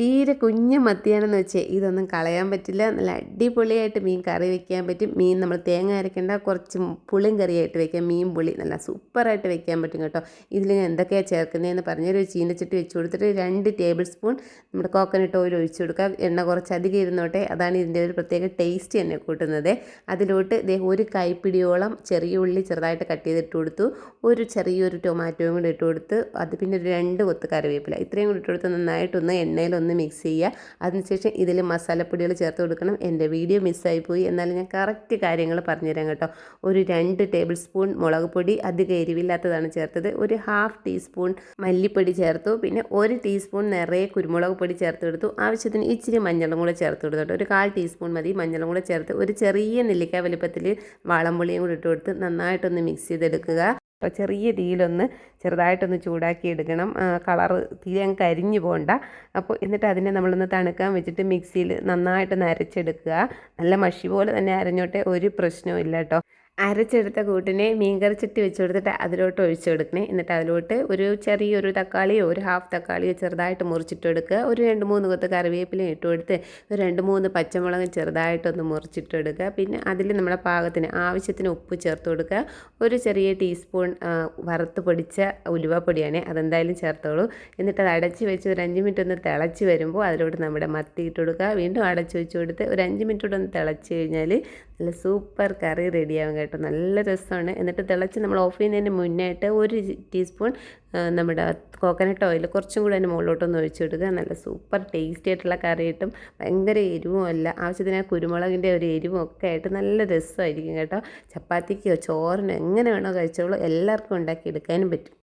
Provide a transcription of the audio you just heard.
തീരെ കുഞ്ഞു മത്തിയാണെന്ന് വെച്ചേ ഇതൊന്നും കളയാൻ പറ്റില്ല. നല്ല അടിപൊളിയായിട്ട് മീൻ കറി വെക്കാൻ പറ്റും. മീൻ നമ്മൾ തേങ്ങ അരക്കേണ്ട കുറച്ച് പുളിയും കറിയായിട്ട് വെക്കാം. മീൻ പുളി നല്ല സൂപ്പറായിട്ട് വെക്കാൻ പറ്റും കേട്ടോ. ഇതിൽ ഞാൻ എന്തൊക്കെയാണ് ചേർക്കുന്നതെന്ന് പറഞ്ഞൊരു ചീനച്ചട്ടി വെച്ച് കൊടുത്തിട്ട് രണ്ട് ടേബിൾ സ്പൂൺ നമ്മുടെ കോക്കനട്ട് ഓയിൽ ഒഴിച്ച് കൊടുക്കുക. എണ്ണ കുറച്ച് അധികം ഇരുന്നോട്ടെ. അതാണ് ഇതിന്റെ ഒരു പ്രത്യേക ടേസ്റ്റ് തന്നെ കൂട്ടുന്നത്. അതിലോട്ട് ദേ ഒരു കൈപ്പിടിയോളം ചെറിയ ഉള്ളി ചെറുതായിട്ട് കട്ട് ചെയ്തിട്ട് കൊടുത്തു. ഒരു ചെറിയൊരു ടൊമാറ്റോയും കൂടി ഇട്ട് കൊടുത്ത് അത് പിന്നെ രണ്ട് കൊത്ത് കറിവേപ്പില. ഇത്രയും കൂടി ഇട്ട് കൊടുത്ത് നന്നായിട്ടൊന്ന് എണ്ണയിൽ ഒന്ന് മിക്സ് ചെയ്യുക. അതിനുശേഷം ഇതിൽ മസാലപ്പൊടികൾ ചേർത്ത് കൊടുക്കണം. എന്റെ വീഡിയോ മിസ്സായി പോയി എന്നാലും ഞാൻ കറക്റ്റ് കാര്യങ്ങൾ പറഞ്ഞുതരാം കേട്ടോ. ഒരു രണ്ട് ടേബിൾ സ്പൂൺ മുളക് പൊടി അധികം എരിവില്ലാത്തതാണ് ചേർത്തത്. ഒരു ഹാഫ് ടീസ്പൂൺ മല്ലിപ്പൊടി ചേർത്തു. പിന്നെ ഒരു ടീസ്പൂൺ നിറയെ കുരുമുളക് പൊടി ചേർത്ത് കൊടുത്തു. ആവശ്യത്തിന് ഇച്ചിരി മഞ്ഞളും കൂടെ ചേർത്ത് കൊടുത്തു കേട്ടോ. ഒരു കാൽ ടീസ്പൂൺ മതി. മഞ്ഞളും കൂടെ ചേർത്ത് ഒരു ചെറിയ നെല്ലിക്ക വലുപ്പത്തിൽ വാളംപുളിയും കൂടി ഇട്ട് കൊടുത്ത് നന്നായിട്ടൊന്ന് മിക്സ് ചെയ്തെടുക്കുക. അപ്പോൾ ചെറിയ തീയിലൊന്ന് ചെറുതായിട്ടൊന്ന് ചൂടാക്കി എടുക്കണം കളർ തീരെ അങ്ങ് കരിഞ്ഞു പോകണ്ട അപ്പോൾ എന്നിട്ട് അതിനെ നമ്മളൊന്ന് തണുക്കാൻ വെച്ചിട്ട് മിക്സിയിൽ നന്നായിട്ട് നരച്ചെടുക്കുക. നല്ല മഷി പോലെ തന്നെ അരഞ്ഞോട്ടെ ഒരു പ്രശ്നവും ഇല്ല കേട്ടോ. അരച്ചെടുത്ത കൂട്ടിനെ മീൻകറി ചട്ടി വെച്ച് കൊടുത്തിട്ട് അതിലോട്ട് ഒഴിച്ചു കൊടുക്കണേ. എന്നിട്ട് അതിലോട്ട് ഒരു ചെറിയൊരു തക്കാളിയോ ഒരു ഹാഫ് തക്കാളിയോ ചെറുതായിട്ട് മുറിച്ചിട്ട് കൊടുക്കുക. ഒരു രണ്ട് മൂന്ന് കൊത്ത് കറിവേപ്പിലയും ഇട്ട് കൊടുത്ത് ഒരു രണ്ട് മൂന്ന് പച്ചമുളകും ചെറുതായിട്ടൊന്ന് മുറിച്ചിട്ട് കൊടുക്കുക. പിന്നെ അതിൽ നമ്മുടെ പാകത്തിന് ആവശ്യത്തിന് ഉപ്പ് ചേർത്ത് കൊടുക്കുക. ഒരു ചെറിയ ടീസ്പൂൺ വറുത്ത് പൊടിച്ച ഉലുവ പൊടിയാണ് അതെന്തായാലും ചേർത്തോളൂ. എന്നിട്ട് അത് അടച്ച് വെച്ച് ഒരു അഞ്ച് മിനിറ്റ് ഒന്ന് തിളച്ച് വരുമ്പോൾ അതിലോട്ട് നമ്മുടെ മത്തി ഇട്ട് കൊടുക്കുക. വീണ്ടും അടച്ച് വെച്ച് കൊടുത്ത് ഒരു അഞ്ച് മിനിറ്റ് ഒന്ന് തിളച്ച് കഴിഞ്ഞാൽ നല്ല സൂപ്പർ കറി റെഡിയാവും കേട്ടോ. നല്ല രസമാണ്. എന്നിട്ട് തിളച്ച് നമ്മൾ ഓഫ് ചെയ്യുന്നതിന് മുന്നായിട്ട് ഒരു ടീസ്പൂൺ നമ്മുടെ കോക്കനട്ട് ഓയിൽ കുറച്ചും കൂടി അതിന്റെ മുകളിലോട്ടൊന്ന് ഒഴിച്ചു കൊടുക്കുക. നല്ല സൂപ്പർ ടേസ്റ്റി ആയിട്ടുള്ള കറി കിട്ടും. ഭയങ്കര എരിവും അല്ല. ആവശ്യത്തിന് കുരുമുളകിന്റെ ഒരു എരിവും ഒക്കെ ആയിട്ട് നല്ല രസമായിരിക്കും കേട്ടോ. ചപ്പാത്തിക്കോ ചോറിനോ എങ്ങനെ വേണോ കഴിച്ചോളൂ. എല്ലാവർക്കും ഉണ്ടാക്കിയെടുക്കാനും പറ്റും.